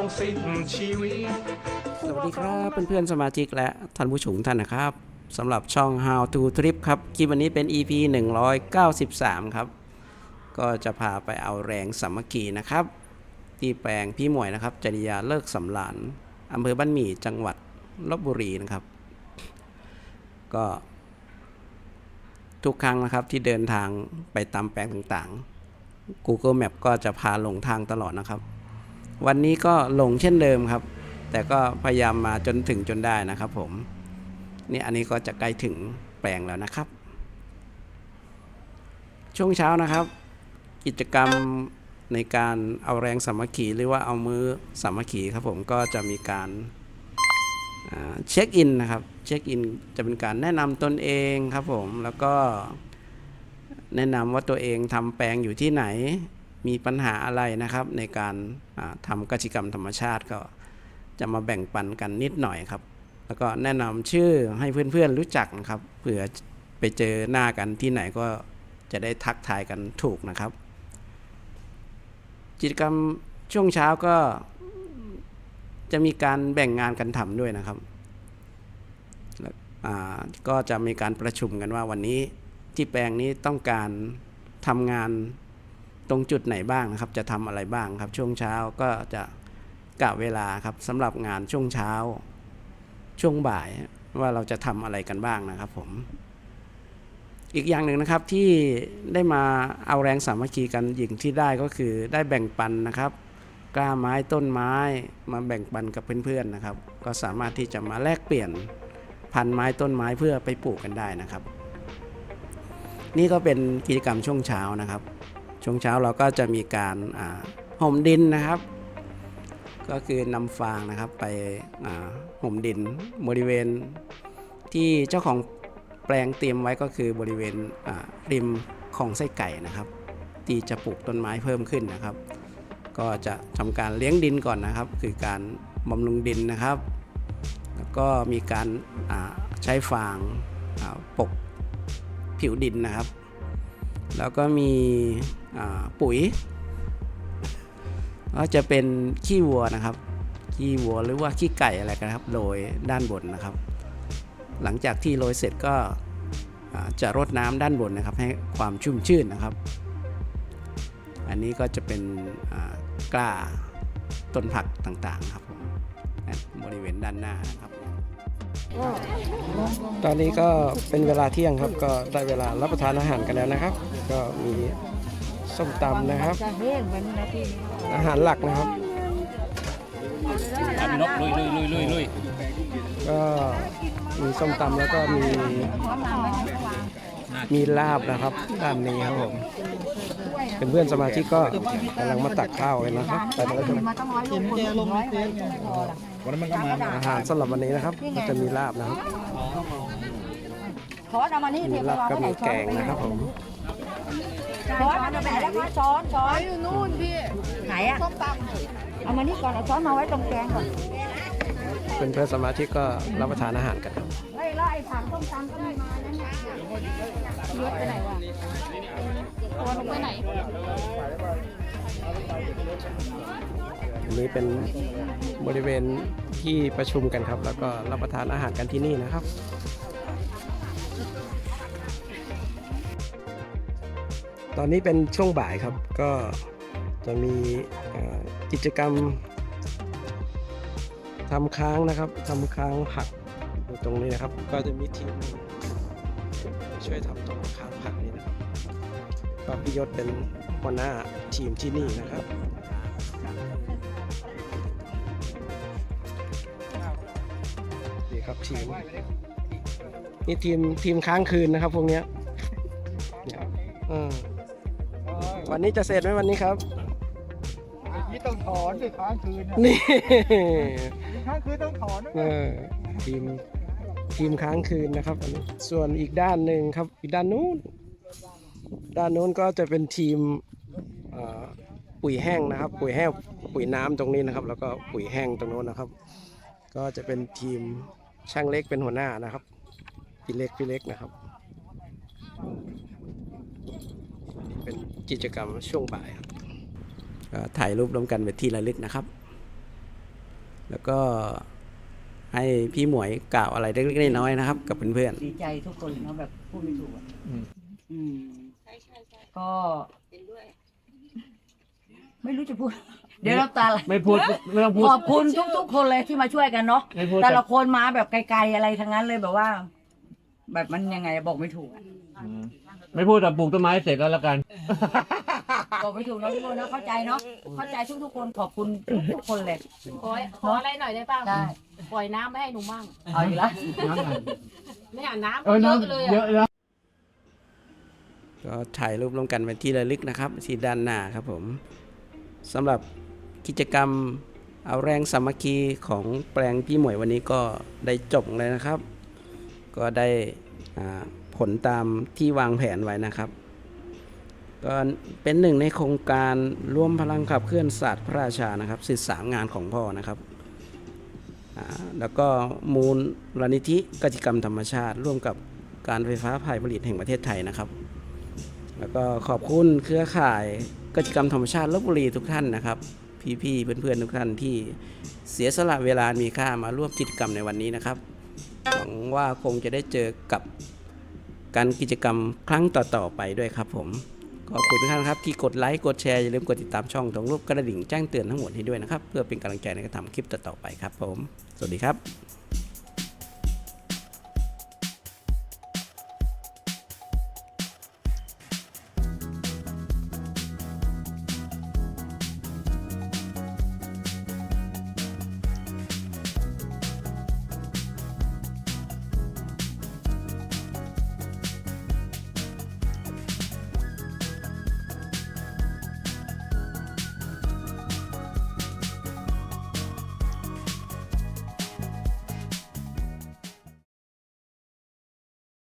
ต้องสิ้นชีวิต สวัสดีครับเพื่อนๆสมาชิกและท่านผู้ชมท่านนะครับสำหรับช่อง How to Trip ครับ คลิปวันนี้เป็น EP 193 ครับ ก็จะพาไปเอาแรงสามัคคีนะครับ ที่แปลงพี่หมวยนะครับ จริยาเลิกสำลานอำเภอบ้านหมี่จังหวัดลบบุรีนะครับ ก็ทุกครั้งนะครับที่เดินทางไปตามแปลงต่างๆ Google Map ก็จะพาหลงทางตลอดนะครับ วันนี้ก็หลงเช่นเดิมครับ แต่ก็พยายามมาจนถึงจนได้นะครับผมนี่อันนี้ก็จะใกล้ถึงแปลงแล้วนะครับ ช่วงเช้านะครับ กิจกรรมในการเอาแรงสามัคคีหรือว่าเอามือสามัคคีครับผมก็จะมีการเช็คอินนะครับเช็คอินจะเป็นการแนะนำตนเองครับผมแล้วก็แนะนำว่าตัวเองทำแปลงอยู่ที่ไหน มีปัญหาอะไรนะครับ ในการอ่าทำกิจกรรมธรรมชาติก็จะมาแบ่งปันกันนิดหน่อยครับ แล้วก็แนะนำชื่อให้เพื่อนๆรู้จักนะครับเผื่อไปเจอหน้ากันที่ไหนก็จะได้ทักทายกันถูกนะครับ กิจกรรมช่วงเช้าก็จะมีการแบ่งงานกันทำด้วยนะครับก็จะมีการประชุมกันว่าวันนี้ที่แปลงนี้ต้องการทำงาน ตรงจุดไหนบ้างนะครับ จะทำอะไรบ้างครับ ช่วงเช้าก็จะกะเวลาครับสำหรับงานช่วงเช้า ช่วงบ่ายว่าเราจะทำอะไรกันบ้างนะครับผมอีกอย่างหนึ่งนะครับที่ได้มาเอาแรงสามัคคีกันอย่างที่ได้ก็คือได้แบ่งปันนะครับกล้าไม้ต้นไม้มาแบ่งปันกับเพื่อนๆนะครับ ก็สามารถที่จะมาแลกเปลี่ยนพันไม้ต้นไม้เพื่อไปปลูกกันได้นะครับ นี่ก็เป็นกิจกรรมช่วงเช้านะครับ ช่วงเช้าเราก็จะมีการห่มดินนะครับ ก็คือนำฟางนะครับไปห่มดินบริเวณที่เจ้าของแปลงเตรียมไว้ก็คือบริเวณริมของไส้ไก่นะครับ ที่จะปลูกต้นไม้เพิ่มขึ้นนะครับ ก็จะทำการเลี้ยงดินก่อนนะครับ คือการบำรุงดินนะครับ แล้วก็มีการใช้ฟางปกผิวดินนะครับ แล้วก็มีปุ๋ย ก็จะเป็นขี้วัวนะครับ ขี้วัวหรือว่าขี้ไก่อะไรกันครับโรยด้านบนนะครับ หลังจากที่โรยเสร็จก็จะรดน้ำด้านบนนะครับ ให้ความชุ่มชื่นนะครับ อันนี้ก็จะเป็นกล้าต้นผักต่างๆครับผมบริเวณด้านหน้านะครับ ตอนนี้ก็เป็นเวลาเที่ยงครับก็ได้เวลารับประทานอาหารกันแล้วนะครับ ก็มีส้มตำนะครับจะแห้งมันนาทีอาหารหลักนะครับเอาพี่นกลุยลุยลุยลุยลุยก็มีส้มตำแล้วก็มี มีลาบนะครับด้านนี้ครับผมเป็นเพื่อนสมาชิกก็กำลังมาตักข้าวกันนะครับแต่ละคนมาต้องร้อยลูกคนหนึ่งร้อยไว้พอละวันนั้นมันก็มาอาหารสำหรับวันนี้นะครับก็จะมีลาบนะครับช้อนเอามานี่มีเทียบลาบวางก็ไว้ไหนมีช้แกอนงนะครับผมช้อนเอาไปไหนแล้วคะช้อนช้อนอยู่นู่นพี่ไหนอะส้มตเอามานี่ก่อนเอาช้อนมาไว้ตรงแกงก่อนเป็นเพื่อนสมาชิกก็รับประทานอาหารกันครับเฮ้ยแล้ว ไอ้ผักต้มตำก็ไม่มานั่นเนี่ยเลืดไปไหนวะตัวลงไปไหนอันนี้เป็นบริเวณที่ประชุมกันครับ แล้วก็รับประทานอาหารกันที่นี่นะครับตอนนี้เป็นช่วงบ่ายครับก็จะมีกิจกรรมทำค้างนะครับทำค้างผัก อยู่ตรงนี้นะครับ ก็จะมีทีมหนึ่งช่วยทำตรงค้างผักนี้นะครับก็พี่ยศเป็นหัวหน้าทีมที่นี่นะครับนี่ครับทีมนี่ทีมทีมค้างคืนนะครับพวกเนี้ยเนี่ยเออวันนี้จะเสร็จไหมวันนี้ครับำนี่ต้องถอนดิค้างคืนนี่ ค้างคืนต้องถอนเออทีมทีมค้างคืนนะครับอันนี้ส่วนอีกด้านหนึ่งครับ อีกด้านนู้น ด้านนู้นก็จะเป็นทีมเอ่อปุ๋ยแห้งนะครับ ปุ๋ยแห้งปุ๋ยน้ำตรงนี้นะครับ แล้วก็ปุ๋ยแห้งตรงโน้นนะครับ ก็จะเป็นทีมช่างเล็กเป็นหัวหน้านะครับพี่เล็กพี่เล็กนะครับ เป็นกิจกรรมช่วงบ่ายครับ ก็ถ่ายรูปร่วมกันเป็นที่ระลึกนะครับ แล้วก็ให้พี่หมวยกล่าวอะไรเล็กๆน้อยๆนะครับ กับเพื่อนดีใจทุกคนเนาะแบบพูดไม่ถูกอะอืมก็ไม่รู้จะพูด เดี๋ยวน้ำตาไหลไม่พูดไม่ต้องพูดขอบคุณทุก ๆ คนเลยที่มาช่วยกันเนาะไม่พูดแต่แต่ละคนมาแบบไกลๆอะไรทั้งนั้นเลยแบบว่า แบบมันยังไงบอกไม่ถูกอะอืมไม่พูดแต่ปลูกต้นไม้เสร็จแล้วละกัน บอกไม่ถูกเนาะทุกคนเนาะเข้าใจเนาะเข้าใจทุกๆคนขอบคุณทุกๆคนเลยขอขออะไรหน่อยได้ป่ะได้ปล่อยน้ำไม่ให้หนูมั่งเอาอีกแล้วไม่อ่านน้ำเออเยน้อะเลยำเยอะอะ แล้วๆก็ถ่ายรูปร่วมกันเป็นที่ระลึกนะครับที่ด้านหน้าครับผมสำหรับกิจกรรมเอาแรงสามัคคีของแปลงพี่หมวยวันนี้ก็ได้จบเลยนะครับ ก็ได้อ่าผลตามที่วางแผนไว้นะครับ ก็เป็นหนึ่งในโครงการร่วมพลังขับเคลื่อนศาสตร์พระราชานะครับสิสามงานของพ่อนะครับแล้วก็มูลรนิธิกิจกรรมธรรมชาติ ร่วมกับการไฟฟ้าฝ่ายผลิตแห่งประเทศไทยนะครับ แล้วก็ขอบคุณเครือข่ายกิจกรรมธรรมชาติลบบุรีทุกท่านนะครับ พี่ๆเพื่อนๆทุกท่านที่เสียสละเวลามีค่ามาร่วมกิจกรรมในวันนี้นะครับหวังว่าคงจะได้เจอกับการกิจกรรมครั้งต่อๆไปด้วยครับผม ขอบคุณทุกท่านครับที่กดไลค์กดแชร์อย่าลืมกดติดตามช่องตรงรูปกระดิ่งแจ้งเตือนทั้งหมดให้ด้วยนะครับ เพื่อเป็นกำลังใจในการทำคลิปต่อๆไปครับผม สวัสดีครับ